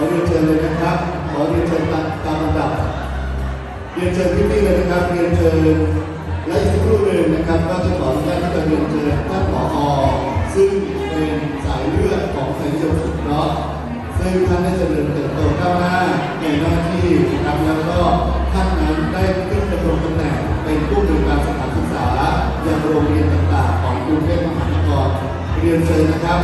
อเรียนเชิญเลยนะครับ ขอเรียนเชิญตามตามลำดับ เรียนเชิญพี่ๆเลยนะครับ เรียนเชิญและอีกสักครู่หนึ่งนะครับ ก็จะขออนุญาตที่จะเรียนเชิญท่านผอซึ่งเป็นสายเลือดของสายนิยมสุขเนาะซึ่งท่านได้เจริญเติบโตก้าวหน้าในหน้าที่นะครับแล้วก็ท่านนั้นได้ขึ้นดำรงตำแหน่งเป็นผู้บริการสถานศึกษายังโรงเรียนต่างๆ ของกรุงเทพมหานครเรียนเชิญนะครับ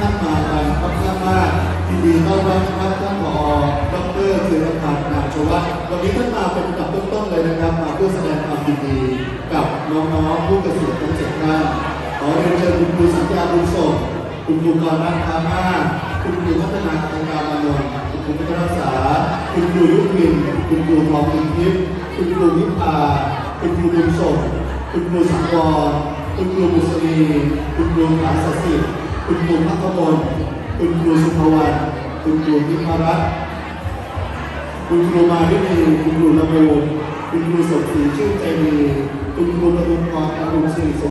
ท่านมากันค่อนข้างมากยินดีต้อนรับครับท่านผอดรเสือพันธ์นาชวัฒน์วันนี้ท่านมาเป็นอันดับต้นๆเลยนะครับ มาเพื่อแสดงความยินดีกับน้องๆผู้เกษียณทั้งเจ็ดท่านขอเรียนเชิญคุณครูสัญญาบุญส่งคุณครูกรนัทพามาคุณครูพัฒนาการงานมานนท์คุณครูพัฒรักษา คุณครูยุพินคุณครูทองอินทิพย์คุณครูวิภาคุณครูบุญส่งคุณครูสังวรคุณครูบุษรีคุณครูฐาสสิทธิ์ คุณครูพักมลคุณครูสุภวรรณคุณครูพิพรัตน์คุณครูมารินีคุณครูละมูลคุณครูสมศรีชื่นใจดีคุณครูประทุมพรอรุณสิริ